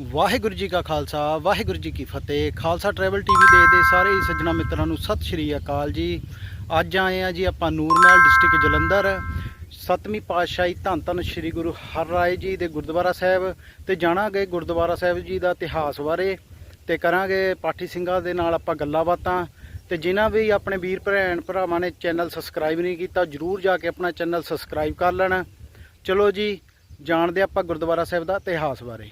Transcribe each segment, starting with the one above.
ਵਾਹਿਗੁਰੂ ਜੀ ਕਾ ਖਾਲਸਾ, ਵਾਹਿਗੁਰੂ ਜੀ ਕੀ ਫਤਿਹ। Khalsa travel TV ਦੇਖਦੇ ਸਾਰੇ ਹੀ ਸੱਜਣਾ ਮਿੱਤਰਾਂ ਨੂੰ ਸਤਿ ਸ਼੍ਰੀ ਅਕਾਲ ਜੀ। ਅੱਜ ਆਏ ਆ ਜੀ ਆਪਾਂ ਨੂਰਮਹਿਲ ਡਿਸਟ੍ਰਿਕਟ ਜਲੰਧਰ। ਸਤਵੀਂ ਪਾਤਸ਼ਾਹੀ ਧੰਨ ਧੰਨ ਸ਼੍ਰੀ ਗੁਰੂ ਹਰਰਾਏ ਜੀ ਦੇ ਗੁਰਦੁਆਰਾ ਸਾਹਿਬ ਤੇ ਜਾਣਾਂਗੇ ਗੁਰਦੁਆਰਾ ਸਾਹਿਬ ਜੀ ਦਾ ਇਤਿਹਾਸ ਬਾਰੇ ਤੇ ਕਰਾਂਗੇ ਪਾਠੀ ਸਿੰਘਾਂ ਦੇ ਨਾਲ ਆਪਾਂ ਗੱਲਾਂ ਬਾਤਾਂ। ਤੇ ਜਿਨ੍ਹਾਂ ਵੀ ਆਪਣੇ ਵੀਰ ਭੈਣ ਭਰਾਵਾਂ ਨੇ ਚੈਨਲ ਸਬਸਕ੍ਰਾਈਬ ਨਹੀਂ ਕੀਤਾ, ਜਰੂਰ ਜਾ ਕੇ ਆਪਣਾ ਚੈਨਲ ਸਬਸਕ੍ਰਾਈਬ ਕਰ ਲੈਣਾ। ਚਲੋ ਜੀ, ਜਾਣਦੇ ਆਪਾਂ ਗੁਰਦੁਆਰਾ ਸਾਹਿਬ ਦਾ ਇਤਿਹਾਸ ਬਾਰੇ।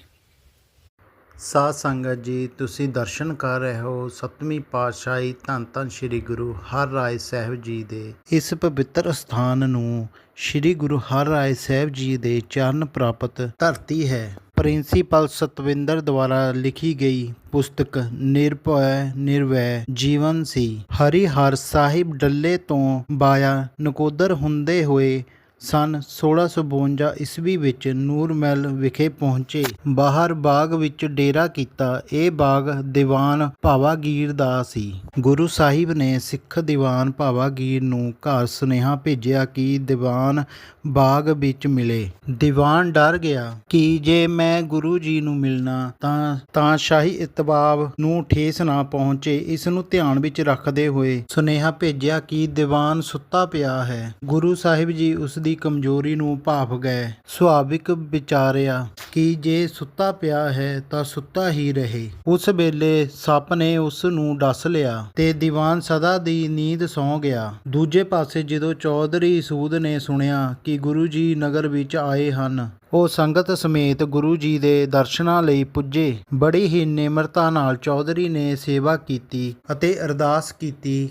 ਸਾਧ ਸੰਗਤ ਜੀ, ਤੁਸੀਂ ਦਰਸ਼ਨ ਕਰ ਰਹੇ ਹੋ ਸਤਵੀਂ ਪਾਤਸ਼ਾਹੀ ਧੰਨ ਧੰਨ ਸ੍ਰੀ ਗੁਰੂ ਹਰਰਾਏ ਸਾਹਿਬ ਜੀ ਦੇ। ਇਸ ਪਵਿੱਤਰ ਸਥਾਨ ਨੂੰ ਸ੍ਰੀ ਗੁਰੂ ਹਰਰਾਏ ਸਾਹਿਬ ਜੀ ਦੇ ਚਰਨ ਪ੍ਰਾਪਤ ਧਰਤੀ ਹੈ। ਪ੍ਰਿੰਸੀਪਲ ਸਤਵਿੰਦਰ ਦੁਆਰਾ ਲਿਖੀ ਗਈ ਪੁਸਤਕ ਨਿਰਭੈ ਨਿਰਵੈ ਜੀਵਨ ਸੀ। ਹਰੀ ਹਰ ਸਾਹਿਬ ਡੱਲੇ ਤੋਂ ਬਾਇਆ ਨਕੋਦਰ ਹੁੰਦੇ ਹੋਏ ਸਨ। 1652 ਈਸਵੀ ਵਿੱਚ ਨੂਰਮਹਿਲ ਵਿਖੇ ਪਹੁੰਚੇ। ਬਾਹਰ ਬਾਗ ਵਿੱਚ ਡੇਰਾ ਕੀਤਾ। ਇਹ ਬਾਗ ਦੀਵਾਨ ਭਾਵਾਗੀਰ ਦਾ ਸੀ। ਗੁਰੂ ਸਾਹਿਬ ਨੇ ਸਿੱਖ ਦੀਵਾਨ ਭਾਵਾਗੀਰ ਨੂੰ ਘਰ ਸੁਨੇਹਾ ਭੇਜਿਆ ਕਿ ਦੀਵਾਨ ਬਾਗ ਵਿੱਚ ਮਿਲੇ। ਦੀਵਾਨ ਡਰ ਗਿਆ ਕਿ ਜੇ ਮੈਂ ਗੁਰੂ ਜੀ ਨੂੰ ਮਿਲਣਾ ਤਾਂ ਤਾਂ ਸ਼ਾਹੀ ਇਤਬਾਬ ਨੂੰ ਠੇਸ ਨਾ ਪਹੁੰਚੇ। ਇਸ ਨੂੰ ਧਿਆਨ ਵਿੱਚ ਰੱਖਦੇ ਹੋਏ ਸੁਨੇਹਾ ਭੇਜਿਆ ਕਿ ਦੀਵਾਨ ਸੁੱਤਾ ਪਿਆ ਹੈ। ਗੁਰੂ ਸਾਹਿਬ ਜੀ ਉਸ ਦੀ ਕਮਜ਼ੋਰੀ ਨੂੰ ਭਾਫ ਗਏ। ਸੁਭਾਵਿਕ ਵਿਚਾਰਿਆ ਕਿ ਜੇ ਸੁੱਤਾ ਪਿਆ ਹੈ ਤਾਂ ਸੁੱਤਾ ਹੀ ਰਹੇ। ਉਸ ਵੇਲੇ ਸੱਪ ਨੇ ਉਸ ਨੂੰ ਡਸ ਲਿਆ ਤੇ ਦੀਵਾਨ ਸਦਾ ਦੀ ਨੀਂਦ ਸੌਂ ਗਿਆ। ਦੂਜੇ ਪਾਸੇ ਜਦੋਂ ਚੌਧਰੀ ਸੂਦ ਨੇ ਸੁਣਿਆ ਕਿ ਗੁਰੂ ਜੀ ਨਗਰ ਵਿੱਚ ਆਏ ਹਨ, ਉਹ ਸੰਗਤ ਸਮੇਤ ਗੁਰੂ ਜੀ ਦੇ ਦਰਸ਼ਨਾਂ ਲਈ ਪੁੱਜੇ। ਬੜੀ ਹੀ ਨਿਮਰਤਾ ਨਾਲ ਚੌਧਰੀ ਨੇ ਸੇਵਾ ਕੀਤੀ ਅਤੇ ਅਰਦਾਸ ਕੀਤੀ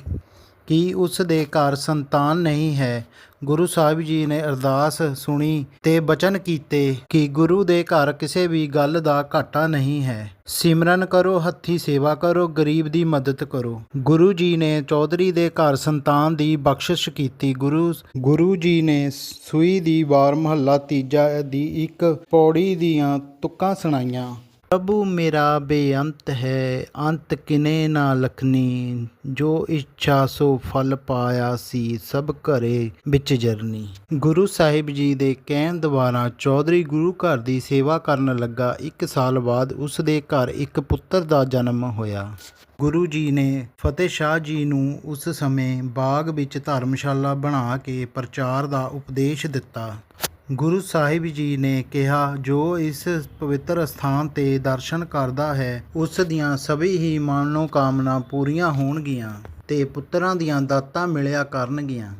ਕਿ ਉਸ ਦੇ ਘਰ ਸੰਤਾਨ ਨਹੀਂ ਹੈ ਗੁਰੂ ਸਾਹਿਬ ਜੀ ਨੇ ਅਰਦਾਸ ਸੁਣੀ ਤੇ ਬਚਨ ਕੀਤੇ ਕਿ ਗੁਰੂ ਦੇ ਘਰ ਕਿਸੇ ਵੀ ਗੱਲ ਦਾ ਘਾਟਾ ਨਹੀਂ ਹੈ। ਸਿਮਰਨ ਕਰੋ, ਹੱਥੀ ਸੇਵਾ ਕਰੋ, ਗਰੀਬ ਦੀ ਮਦਦ ਕਰੋ। ਗੁਰੂ ਜੀ ਨੇ ਚੌਧਰੀ ਦੇ ਘਰ ਸੰਤਾਨ ਦੀ ਬਖਸ਼ਿਸ਼ ਕੀਤੀ। ਗੁਰੂ ਗੁਰੂ ਜੀ ਨੇ ਸੂਈ ਦੀ ਵਾਰ ਮਹੱਲਾ ਤੀਜਾ ਦੀ ਇੱਕ ਪੌੜੀ ਦੀਆਂ ਤੁਕਾਂ ਸੁਣਾਈਆਂ। ਪ੍ਰਭੂ ਮੇਰਾ ਬੇਅੰਤ ਹੈ, ਅੰਤ ਕਿਨੇ ਨਾ ਲਖਨੀ? ਜੋ ਇੱਛਾ ਸੋ ਫਲ ਪਾਇਆ ਸੀ, ਸਭ ਘਰੇ ਵਿੱਚ ਜਰਨੀ। ਗੁਰੂ ਸਾਹਿਬ ਜੀ ਦੇ ਕਹਿਣ ਦੁਆਰਾ ਚੌਧਰੀ ਗੁਰੂ ਘਰ ਦੀ ਸੇਵਾ ਕਰਨ ਲੱਗਾ। ਇੱਕ ਸਾਲ ਬਾਅਦ ਉਸ ਦੇ ਘਰ ਇੱਕ ਪੁੱਤਰ ਦਾ ਜਨਮ ਹੋਇਆ। ਗੁਰੂ ਜੀ ਨੇ ਫਤਿਹ ਸ਼ਾਹ ਜੀ ਨੂੰ ਉਸ ਸਮੇਂ ਬਾਗ ਵਿੱਚ ਧਰਮਸ਼ਾਲਾ ਬਣਾ ਕੇ ਪ੍ਰਚਾਰ ਦਾ ਉਪਦੇਸ਼ ਦਿੱਤਾ। ਗੁਰੂ ਸਾਹਿਬ ਜੀ ਨੇ ਕਿਹਾ, ਜੋ ਇਸ ਪਵਿੱਤਰ ਸਥਾਨ ਤੇ ਦਰਸ਼ਨ ਕਰਦਾ ਹੈ, ਉਸ ਦੀਆਂ ਸਭੀ ਹੀ ਮਨੋਕਾਮਨਾ ਪੂਰੀਆਂ ਹੋਣਗੀਆਂ ਤੇ ਪੁੱਤਰਾਂ ਦੀਆਂ ਦਾਤਾਂ ਮਿਲਿਆ ਕਰਨਗੀਆਂ।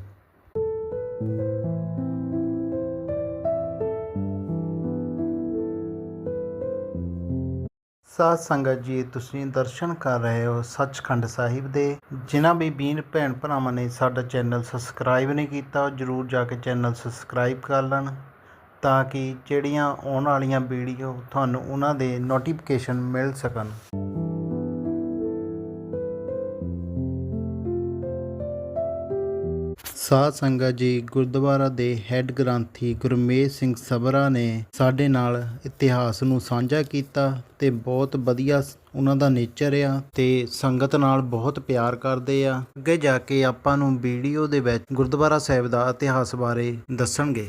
ਸਾਧ ਸੰਗਤ ਜੀ, ਤੁਸੀਂ ਦਰਸ਼ਨ ਕਰ ਰਹੇ ਹੋ ਸੱਚਖੰਡ ਸਾਹਿਬ ਦੇ। ਜਿਨ੍ਹਾਂ ਵੀ ਬੀਨ ਭੈਣ ਭਰਾਵਾਂ ਨੇ ਸਾਡਾ ਚੈਨਲ ਸਬਸਕ੍ਰਾਈਬ ਨਹੀਂ ਕੀਤਾ, ਉਹ ਜਰੂਰ ਜਾ ਕੇ ਚੈਨਲ ਸਬਸਕ੍ਰਾਈਬ ਕਰ ਲੈਣ ਤਾਂ ਕਿ ਜਿਹੜੀਆਂ ਆਉਣ ਵਾਲੀਆਂ ਵੀਡੀਓ ਤੁਹਾਨੂੰ ਉਹਨਾਂ ਦੇ ਨੋਟੀਫਿਕੇਸ਼ਨ ਮਿਲ ਸਕਣ। ਸਾਧ ਸੰਗਤ ਜੀ ਗੁਰਦੁਆਰਾ ਦੇ ਹੈੱਡ ਗ੍ਰੰਥੀ ਗੁਰਮੇਜ ਸਿੰਘ ਸਬਰਾ ਨੇ ਸਾਡੇ ਨਾਲ ਇਤਿਹਾਸ ਨੂੰ ਸਾਂਝਾ ਕੀਤਾ ਤੇ ਬਹੁਤ ਵਧੀਆ ਉਹਨਾਂ ਦਾ ਨੇਚਰ ਆ ਤੇ ਸੰਗਤ ਨਾਲ ਬਹੁਤ ਪਿਆਰ ਕਰਦੇ ਆ। ਅੱਗੇ ਜਾ ਕੇ ਆਪਾਂ ਨੂੰ ਵੀਡੀਓ ਦੇ ਵਿੱਚ ਗੁਰਦੁਆਰਾ ਸਾਹਿਬ ਦਾ ਇਤਿਹਾਸ ਬਾਰੇ ਦੱਸਣਗੇ।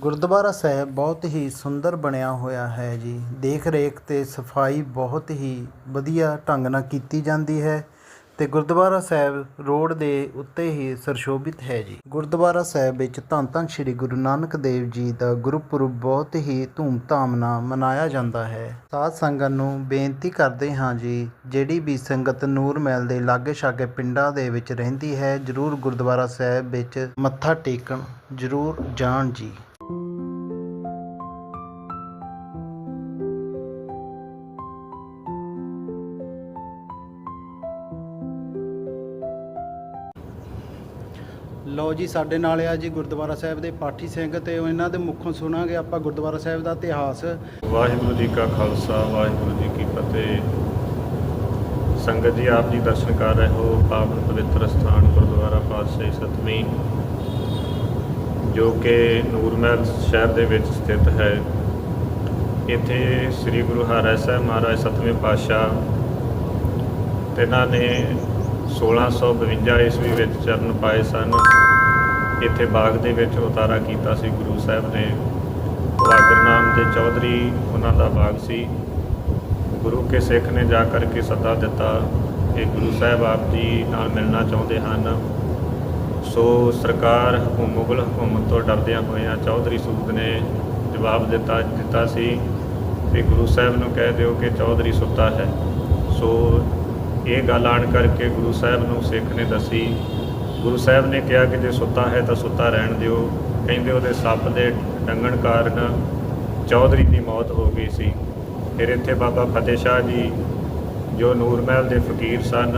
ਗੁਰਦੁਆਰਾ ਸਾਹਿਬ ਬਹੁਤ ਹੀ ਸੁੰਦਰ ਬਣਿਆ ਹੋਇਆ ਹੈ ਜੀ। ਦੇਖ ਰੇਖ ਤੇ ਸਫ਼ਾਈ ਬਹੁਤ ਹੀ ਵਧੀਆ ਢੰਗ ਨਾਲ ਕੀਤੀ ਜਾਂਦੀ ਹੈ ਤੇ ਗੁਰਦੁਆਰਾ ਸਾਹਿਬ ਰੋਡ ਦੇ ਉੱਤੇ ਹੀ ਸਰਸ਼ੋਭਿਤ ਹੈ ਜੀ। ਗੁਰਦੁਆਰਾ ਸਾਹਿਬ ਵਿੱਚ ਧੰਨ ਧੰਨ ਸ੍ਰੀ ਗੁਰੂ ਨਾਨਕ ਦੇਵ ਜੀ ਦਾ ਗੁਰਪੁਰਬ ਬਹੁਤ ਹੀ ਧੂਮਧਾਮ ਨਾਲ ਮਨਾਇਆ ਜਾਂਦਾ ਹੈ। ਸਾਧ ਸੰਗਤ ਨੂੰ ਬੇਨਤੀ ਕਰਦੇ ਹਾਂ ਜੀ, ਜਿਹੜੀ ਵੀ ਸੰਗਤ ਨੂਰ ਮਹਿਲ ਦੇ ਲਾਗੇ ਛਾਗੇ ਪਿੰਡਾਂ ਦੇ ਵਿੱਚ ਰਹਿੰਦੀ ਹੈ, ਜਰੂਰ ਗੁਰਦੁਆਰਾ ਸਾਹਿਬ ਵਿੱਚ ਮੱਥਾ ਟੇਕਣ ਜਰੂਰ ਜਾਣ ਜੀ। ਲਓ ਜੀ, ਸਾਡੇ ਨਾਲ ਆ ਜੀ ਗੁਰਦੁਆਰਾ ਸਾਹਿਬ ਦੇ ਪਾਠੀ ਸਿੰਘ ਤੇ ਇਹਨਾਂ ਦੇ ਮੁੱਖੋਂ ਸੁਣਾਂਗੇ ਆਪਾਂ ਗੁਰਦੁਆਰਾ ਸਾਹਿਬ ਦਾ ਇਤਿਹਾਸ। ਵਾਹਿਗੁਰੂ ਜੀ ਕਾ ਖਾਲਸਾ, ਵਾਹਿਗੁਰੂ ਜੀ ਕੀ ਫਤਿਹ। ਸੰਗਤ ਜੀ, ਆਪ ਜੀ ਦਰਸ਼ਨ ਕਰ ਰਹੇ ਹੋ ਪਾਵਨ ਪਵਿੱਤਰ ਸਥਾਨ ਗੁਰਦੁਆਰਾ ਪਾਤਸ਼ਾਹੀ ਸਤਵੀਂ, ਜੋ ਕਿ ਨੂਰਮਹਿਲ ਸ਼ਹਿਰ ਦੇ ਵਿੱਚ ਸਥਿਤ ਹੈ। ਇੱਥੇ ਸ੍ਰੀ ਗੁਰੂ ਹਰਿ ਸਾਹਿਬ ਮਹਾਰਾਜ ਸਤਵੇਂ ਪਾਤਸ਼ਾਹ ਤੇ ਇਹਨਾਂ ਨੇ 1652 ਈਸਵੀ ਵਿੱਚ ਚਰਨ ਪਾਏ ਸਨ। ਇੱਥੇ ਬਾਗ ਦੇ ਵਿੱਚ ਉਤਾਰਾ ਕੀਤਾ ਸੀ। ਗੁਰੂ ਸਾਹਿਬ ਨੇ ਵਾਗਰ ਨਾਮ ਦੇ ਚੌਧਰੀ ਉਹਨਾਂ ਦਾ ਬਾਗ ਸੀ। ਗੁਰੂ ਕੇ ਸਿੱਖ ਨੇ ਜਾ ਕਰਕੇ ਸੱਦਾ ਦਿੱਤਾ ਕਿ ਗੁਰੂ ਸਾਹਿਬ ਆਪ ਜੀ ਨਾਲ ਮਿਲਣਾ ਚਾਹੁੰਦੇ ਹਨ। ਸੋ ਸਰਕਾਰ ਹਕੂਮ ਮੁਗਲ ਹਕੂਮਤ ਤੋਂ ਡਰਦਿਆਂ ਹੋਇਆਂ ਚੌਧਰੀ ਸੂਦ ਨੇ ਜਵਾਬ ਦਿੱਤਾ ਦਿੱਤਾ ਸੀ ਕਿ ਗੁਰੂ ਸਾਹਿਬ ਨੂੰ ਕਹਿ ਦਿਓ ਕਿ ਚੌਧਰੀ ਸੁੱਤਾ ਹੈ। ਸੋ ਇਹ ਗੱਲ ਆਣ ਕਰਕੇ ਗੁਰੂ ਸਾਹਿਬ ਨੂੰ ਸਿੱਖ ਨੇ ਦੱਸੀ ਗੁਰੂ ਸਾਹਿਬ ਨੇ ਕਿਹਾ ਕਿ ਜੇ ਸੁੱਤਾ ਹੈ ਤਾਂ ਸੁੱਤਾ ਰਹਿਣ ਦਿਓ। ਕਹਿੰਦੇ ਉਹਦੇ ਸੱਪ ਦੇ ਡੰਗਣ ਕਾਰਨ ਚੌਧਰੀ ਦੀ ਮੌਤ ਹੋ ਗਈ ਸੀ। ਫਿਰ ਇੱਥੇ ਬਾਬਾ ਫਤਿਹ ਸ਼ਾਹ ਜੀ, ਜੋ ਨੂਰਮਹਿਲ ਦੇ ਫਕੀਰ ਸਨ,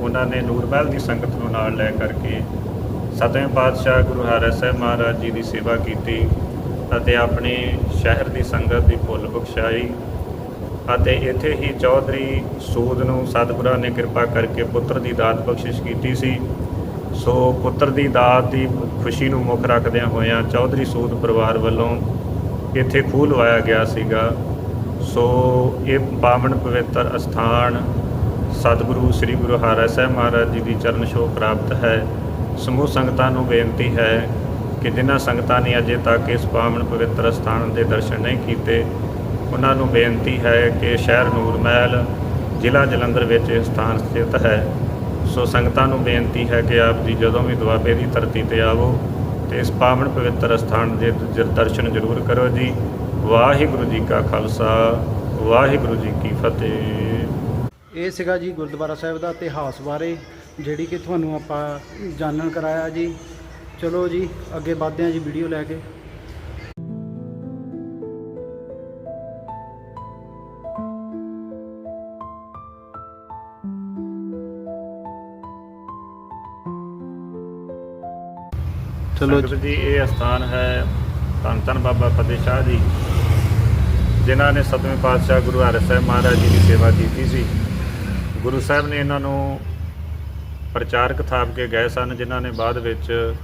ਉਹਨਾਂ ਨੇ ਨੂਰਮਹਿਲ ਦੀ ਸੰਗਤ ਨੂੰ ਨਾਲ ਲੈ ਕਰਕੇ ਸਤਵੇਂ ਪਾਤਸ਼ਾਹ ਗੁਰੂ ਹਰਿ ਸਾਹਿਬ ਮਹਾਰਾਜ ਜੀ ਦੀ ਸੇਵਾ ਕੀਤੀ ਅਤੇ ਆਪਣੇ ਸ਼ਹਿਰ ਦੀ ਸੰਗਤ ਦੀ ਭੁੱਲ ਬਖਸ਼ਾਈ ਅਤੇ ਇੱਥੇ ਹੀ ਚੌਧਰੀ ਸੂਦ ਨੂੰ ਸਤਿਗੁਰਾਂ ਨੇ ਕਿਰਪਾ ਕਰਕੇ ਪੁੱਤਰ ਦੀ ਦਾਤ ਬਖਸ਼ਿਸ਼ ਕੀਤੀ ਸੀ। ਸੋ ਪੁੱਤਰ ਦੀ ਦਾਤ ਦੀ ਖੁਸ਼ੀ ਨੂੰ ਮੁੱਖ ਰੱਖਦਿਆਂ ਹੋਇਆਂ ਚੌਧਰੀ ਸੂਦ ਪਰਿਵਾਰ ਵੱਲੋਂ ਇੱਥੇ ਖੂਹ ਲਵਾਇਆ ਗਿਆ ਸੀਗਾ। ਸੋ ਇਹ ਪਾਵਨ ਪਵਿੱਤਰ ਅਸਥਾਨ ਸਤਿਗੁਰੂ ਸ੍ਰੀ ਗੁਰੂ ਹਰਿ ਸਾਹਿਬ ਮਹਾਰਾਜ ਜੀ ਦੀ ਚਰਨ ਛੋਹ ਪ੍ਰਾਪਤ ਹੈ। ਸਮੂਹ ਸੰਗਤਾਂ ਨੂੰ ਬੇਨਤੀ ਹੈ ਕਿ ਜਿਨ੍ਹਾਂ ਸੰਗਤਾਂ ਨੇ ਅਜੇ ਤੱਕ ਇਸ ਪਾਵਨ ਪਵਿੱਤਰ ਸਥਾਨ ਦੇ ਦਰਸ਼ਨ ਨਹੀਂ ਕੀਤੇ, ਉਹਨਾਂ ਨੂੰ ਬੇਨਤੀ ਹੈ ਕਿ ਸ਼ਹਿਰ ਨੂਰ ਮਹਿਲ ਜ਼ਿਲ੍ਹਾ ਜਲੰਧਰ ਵਿੱਚ ਇਹ ਸਥਾਨ ਸਥਿਤ ਹੈ। ਸੋ ਸੰਗਤਾਂ ਨੂੰ ਬੇਨਤੀ ਹੈ ਕਿ ਆਪ ਜੀ ਜਦੋਂ ਵੀ ਦੁਆਬੇ ਦੀ ਧਰਤੀ ਤੇ ਆਵੋ ਤੇ ਇਸ ਪਾਵਨ ਪਵਿੱਤਰ ਸਥਾਨ ਦੇ ਜ- ਦਰਸ਼ਨ ਜ਼ਰੂਰ ਕਰੋ ਜੀ। ਵਾਹਿਗੁਰੂ ਜੀ ਕਾ ਖਾਲਸਾ, ਵਾਹਿਗੁਰੂ ਜੀ ਕੀ ਫਤਿਹ। ਇਹ ਸੀਗਾ ਜੀ ਗੁਰਦੁਆਰਾ ਸਾਹਿਬ ਦਾ ਇਤਿਹਾਸ ਬਾਰੇ, ਜਿਹੜੀ ਕਿ ਤੁਹਾਨੂੰ ਆਪਾਂ ਜਾਣਨ ਕਰਾਇਆ ਜੀ। ਚਲੋ ਜੀ, ਅੱਗੇ ਵਧਦੇ ਹਾਂ ਜੀ ਵੀਡੀਓ ਲੈ ਕੇ। ਚਲੋ ਸੰਗਤ ਜੀ, ਇਹ ਸਥਾਨ ਹੈ ਧੰਨ ਧੰਨ ਬਾਬਾ ਫਤਿਹ ਸ਼ਾਹ ਜੀ, ਜਿਨ੍ਹਾਂ ਨੇ ਸਤਵੇਂ ਪਾਤਸ਼ਾਹ ਗੁਰੂ ਹਰਿ ਸਾਹਿਬ ਮਹਾਰਾਜ ਜੀ ਦੀ ਸੇਵਾ ਕੀਤੀ ਸੀ। ਗੁਰੂ ਸਾਹਿਬ ਨੇ ਇਹਨਾਂ ਨੂੰ ਪ੍ਰਚਾਰਕ ਥਾਪ ਕੇ ਗਏ ਸਨ, ਜਿਨ੍ਹਾਂ ਨੇ ਬਾਅਦ ਵਿੱਚ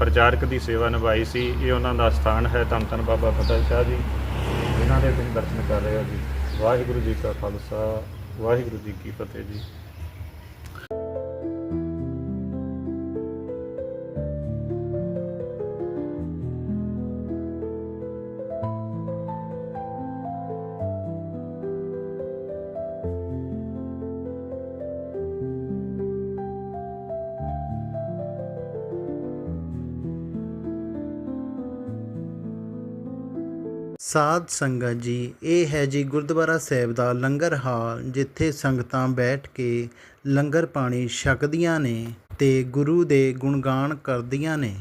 ਪ੍ਰਚਾਰਕ ਦੀ ਸੇਵਾ ਨਿਭਾਈ ਸੀ। ਇਹ ਉਹਨਾਂ ਦਾ ਸਥਾਨ ਹੈ ਧੰਨ ਧੰਨ ਬਾਬਾ ਫਤਿਹ ਸ਼ਾਹ ਜੀ, ਜਿਨ੍ਹਾਂ ਦੇ ਤੁਸੀਂ ਦਰਸ਼ਨ ਕਰ ਰਹੇ ਹੋ ਜੀ। ਵਾਹਿਗੁਰੂ ਜੀ ਕਾ ਖਾਲਸਾ, ਵਾਹਿਗੁਰੂ ਜੀ ਕੀ ਫਤਿਹ ਜੀ। ਸਾਧ ਸੰਗਤ ਜੀ, ਇਹ ਹੈ ਜੀ ਗੁਰਦੁਆਰਾ ਸਾਹਿਬ ਦਾ ਲੰਗਰ ਹਾਲ, ਜਿੱਥੇ ਸੰਗਤਾਂ ਬੈਠ ਕੇ ਲੰਗਰ ਪਾਣੀ ਛਕਦੀਆਂ ਨੇ ਤੇ ਗੁਰੂ ਦੇ ਗੁਣਗਾਨ ਕਰਦੀਆਂ ਨੇ।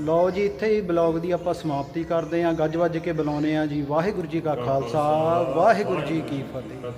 ਲਓ ਜੀ, ਇੱਥੇ ਹੀ ਬਲੌਗ ਦੀ ਆਪਾਂ ਸਮਾਪਤੀ ਕਰਦੇ ਆਂ ਗੱਜ ਵੱਜ ਕੇ ਬੁਲਾਉਨੇ ਆ ਜੀ। ਵਾਹਿਗੁਰੂ ਜੀ ਕਾ ਖਾਲਸਾ, ਵਾਹਿਗੁਰੂ ਜੀ ਕੀ ਫਤਿਹ।